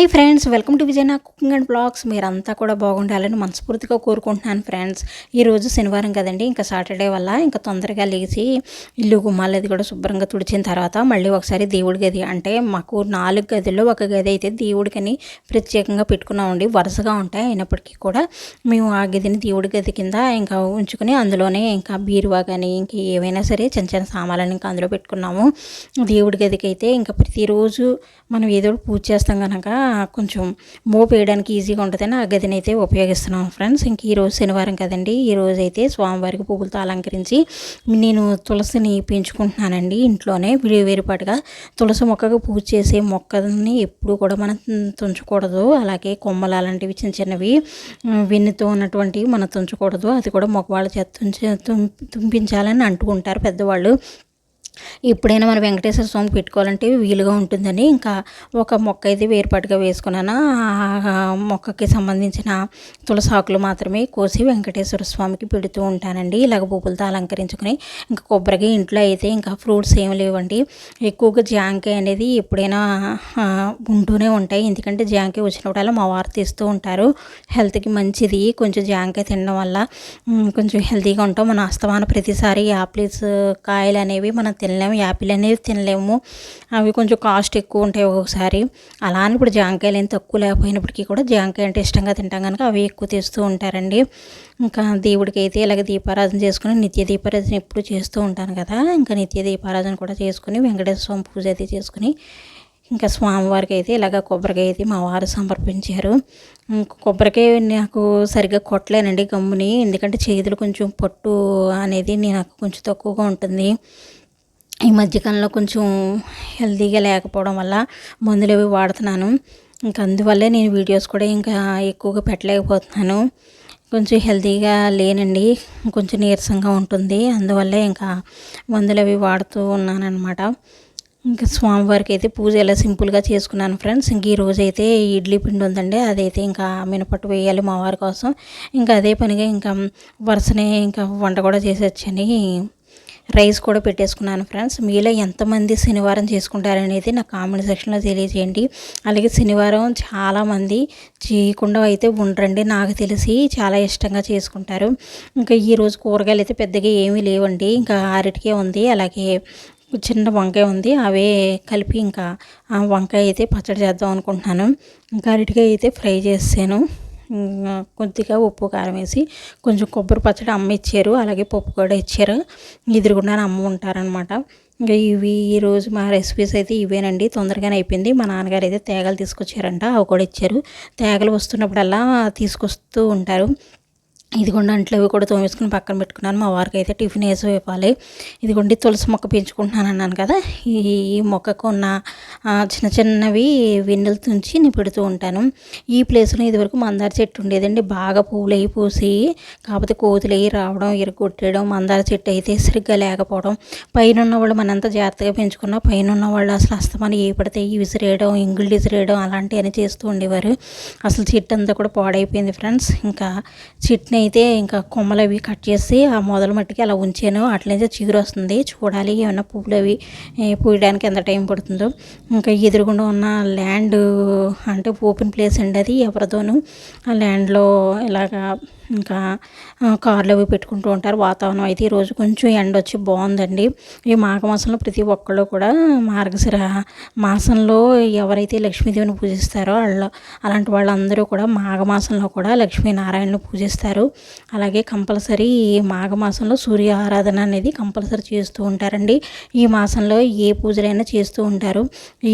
Hi friends welcome to విజయనా cooking and blogs. మీరంతా కూడా బాగుండాలని మనస్ఫూర్తిగా కోరుకుంటున్నాను ఫ్రెండ్స్. ఈరోజు శనివారం కదండి ఇంకా సాటర్డే వల్ల ఇంకా తొందరగా లేచి ఇల్లు గుమ్మాలు అది కూడా శుభ్రంగా తుడిచిన తర్వాత మళ్ళీ ఒకసారి దేవుడి గది. అంటే మాకు నాలుగు గదుల్లో ఒక గది అయితే దేవుడికని ప్రత్యేకంగా పెట్టుకున్నామండి. వరుసగా ఉంటాయి. అయినప్పటికీ కూడా మేము ఆ గదిని దేవుడి గది కింద ఇంకా ఉంచుకొని అందులోనే ఇంకా బీరువా కానీ ఇంకా ఏవైనా సరే చిన్న చిన్న సామాన్లను ఇంకా అందులో పెట్టుకున్నాము. దేవుడి గదికి అయితే ఇంకా ప్రతిరోజు మనం ఏదో పూజ చేస్తాం కనుక కొంచెం మోపు వేయడానికి ఈజీగా ఉంటుందని ఆ గదిని అయితే ఉపయోగిస్తున్నాం ఫ్రెండ్స్. ఇంక ఈరోజు శనివారం కదండి. ఈరోజు అయితే స్వామివారికి పువ్వులతో అలంకరించి నేను తులసిని పెంచుకుంటున్నానండి ఇంట్లోనే. వేరుపాటుగా తులసి మొక్కకు పూజ చేసే మొక్కని ఎప్పుడు కూడా మనం తుంచకూడదు. అలాగే కొమ్మలు అలాంటివి చిన్న చిన్నవి వెన్నుతో ఉన్నటువంటివి మనం తుంచకూడదు. అది కూడా మొక్కవాళ్ళ చేత తుంచి తుంపించాలని అంటుకుంటారు పెద్దవాళ్ళు. ఎప్పుడైనా మన వెంకటేశ్వర స్వామి పెట్టుకోవాలంటే వీలుగా ఉంటుందని ఇంకా ఒక మొక్క అయితే వేరుపాటుగా వేసుకున్నాను ఆ మొక్కకి సంబంధించిన తులసాకులు మాత్రమే కోసి వెంకటేశ్వర స్వామికి పెడుతూ ఉంటానండి. ఇలాగ పువ్వులతో అలంకరించుకుని ఇంకా కొబ్బరికాయ ఇంట్లో అయితే ఇంకా ఫ్రూట్స్ ఏమి లేవండి. ఎక్కువగా జాంకాయ అనేది ఎప్పుడైనా ఉంటూనే ఉంటాయి. ఎందుకంటే జాంకాయ వచ్చినప్పుడల్లా మా వారు తీస్తూ ఉంటారు. హెల్త్కి మంచిది. కొంచెం జాంకాయ తినడం వల్ల కొంచెం హెల్తీగా ఉంటాం. మన అస్తమాన ప్రతిసారి యాప్లిస్ కాయలు అనేవి మనం తినలేము యాపిల్ అనేది తినలేము. అవి కొంచెం కాస్ట్ ఎక్కువ ఉంటాయి ఒక్కొక్కసారి. అలా అని ఇప్పుడు జాంకాయలు ఏం తక్కువ లేకపోయినప్పటికీ కూడా జాంకాయ అంటే ఇష్టంగా తింటాం కనుక అవి ఎక్కువ తెస్తూ ఉంటారండి. ఇంకా దేవుడికి అయితే ఇలాగ దీపారాధన చేసుకుని నిత్య దీపారాధన ఎప్పుడు చేస్తూ ఉంటాను కదా. ఇంకా నిత్య దీపారాధన కూడా చేసుకుని వెంకటేశ్వర స్వామి పూజ అయితే చేసుకుని ఇంకా స్వామివారికి అయితే ఇలాగ కొబ్బరికాయ అయితే మా వారు సమర్పించారు. కొబ్బరికాయ నాకు సరిగ్గా కొట్టలేనండి గమ్ముని. ఎందుకంటే చేతులు కొంచెం పొట్టు అనేది నాకు కొంచెం తక్కువగా ఉంటుంది. ఈ మధ్యకాలంలో కొంచెం హెల్తీగా లేకపోవడం వల్ల మందులు అవి వాడుతున్నాను. ఇంకా అందువల్లే నేను వీడియోస్ కూడా ఇంకా ఎక్కువగా పెట్టలేకపోతున్నాను. కొంచెం హెల్తీగా లేనండి. కొంచెం నీరసంగా ఉంటుంది. అందువల్లే ఇంకా మందులు అవి వాడుతూ ఉన్నానన్నమాట. ఇంకా స్వామివారికి అయితే పూజ ఎలా సింపుల్గా చేసుకున్నాను ఫ్రెండ్స్. ఇంక ఈ అయితే ఇడ్లీ పిండి ఉందండి. అదైతే ఇంకా మినపట్టు వేయాలి మా వారి కోసం. ఇంకా అదే పనిగా ఇంకా వరుసనే ఇంకా వంట కూడా చేసేచ్చని రైస్ కూడా పెట్టేసుకున్నాను ఫ్రెండ్స్. మీలో ఎంతమంది శనివారం చేసుకుంటారనేది నా కామెంట్ సెక్షన్లో తెలియజేయండి. అలాగే శనివారం చాలామంది చేయకుండా అయితే ఉండరండి నాకు తెలిసి చాలా ఇష్టంగా చేసుకుంటారు. ఇంకా ఈరోజు కూరగాయలు అయితే పెద్దగా ఏమీ లేవండి ఇంకా అరటికే ఉంది అలాగే చిన్న వంకాయ ఉంది అవే కలిపి ఇంకా వంకాయ అయితే పచ్చడి చేద్దాం అనుకుంటున్నాను. ఇంకా అరటికాయ అయితే ఫ్రై చేసాను కొద్దిగా ఉప్పు కారం వేసి కొంచెం కొబ్బరి పచ్చడి అమ్మ ఇచ్చారు. అలాగే పప్పు కూడా ఇచ్చారు. ఎదురుగుండా అమ్మ ఉంటారనమాట ఇంకా ఇవి ఈరోజు మా రెసిపీస్ అయితే ఇవేనండి. తొందరగానే అయిపోయింది. మా నాన్నగారు అయితే తేగలు తీసుకొచ్చారంట. అవి కూడా ఇచ్చారు. తేగలు వస్తున్నప్పుడల్లా తీసుకొస్తూ ఉంటారు. ఇదిగోండి అంట్లు అవి కూడా తోమేసుకుని పక్కన పెట్టుకున్నాను. మా వారికి అయితే టిఫిన్ వేసి వేపాలి ఇదిగోండి తులసి మొక్క పెంచుకుంటున్నాను అన్నాను కదా. ఈ మొక్కకు ఉన్న చిన్న చిన్నవి వెన్నెలు తుంచి నేను పెడుతూ ఉంటాను. ఈ ప్లేస్లో ఇదివరకు మందార చెట్టు ఉండేదండి. బాగా పువ్వులు అయి పూసి కాకపోతే కోతులు అయ్యి రావడం ఇరగొట్టేయడం మందార చెట్టు అయితే సరిగ్గా లేకపోవడం పైన వాళ్ళు మనంతా జాగ్రత్తగా పెంచుకున్న పైన వాళ్ళు అసలు అస్తమానం ఏ పడితే విసిరేయడం ఇంగులు విసిరేయడం అలాంటివన్నీ చేస్తూ ఉండేవారు. అసలు చెట్టు అంతా కూడా పాడైపోయింది ఫ్రెండ్స్. ఇంకా చెట్టుని అయితే ఇంకా కొమ్మలు అవి కట్ చేసి ఆ మొదలు మట్టికి అలా ఉంచాను. అట్లయితే చిగురు వస్తుంది. చూడాలి ఏమైనా పువ్వులు అవి పూయడానికి ఎంత టైం పడుతుందో. ఇంకా ఎదురుగుండా ఉన్న ల్యాండ్ అంటే ఓపెన్ ప్లేస్ అండి అది ఎవరితోనూ ఆ ల్యాండ్లో ఇలాగా ఇంకా కార్లు అవి పెట్టుకుంటూ ఉంటారు. వాతావరణం అయితే ఈరోజు కొంచెం ఎండ వచ్చి బాగుందండి. ఈ మాఘమాసంలో ప్రతి ఒక్కళ్ళు కూడా మార్గశిర మాసంలో ఎవరైతే లక్ష్మీదేవిని పూజిస్తారో వాళ్ళు అలాంటి వాళ్ళందరూ కూడా మాఘమాసంలో కూడా లక్ష్మీనారాయణను పూజిస్తారు. అలాగే కంపల్సరీ ఈ మాఘమాసంలో సూర్య ఆరాధన అనేది కంపల్సరీ చేస్తూ ఉంటారండి. ఈ మాసంలో ఏ పూజలైనా చేస్తూ ఉంటారు.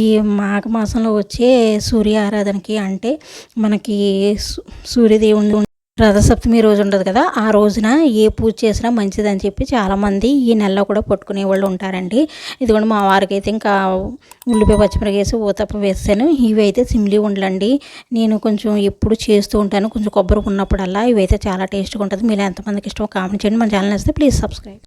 ఈ మాఘమాసంలో వచ్చే సూర్య ఆరాధనకి అంటే మనకి సూర్యదేవుని రథసప్తమి రోజు ఉండదు కదా ఆ రోజున ఏ పూజ చేసినా మంచిదని చెప్పి చాలామంది ఈ నెలలో కూడా పట్టుకునే వాళ్ళు ఉంటారండి. ఇది కూడా మా వారికి అయితే ఇంకా ఉల్లిపాయ పచ్చిమిరపకాయ వేసి ఊతప్ప వేసాను ఇవి అయితే సిమ్లీ ఉండలండి. నేను కొంచెం ఎప్పుడు చేస్తూ ఉంటాను. కొంచెం కొబ్బరి ఉన్నప్పుడల్లా ఇవైతే చాలా టేస్ట్గా ఉంటుంది. మీరు ఎంతమందికి ఇష్టం కామెంట్ చేయండి. మన ఛానల్ వస్తే ప్లీజ్ సబ్స్క్రైబ్.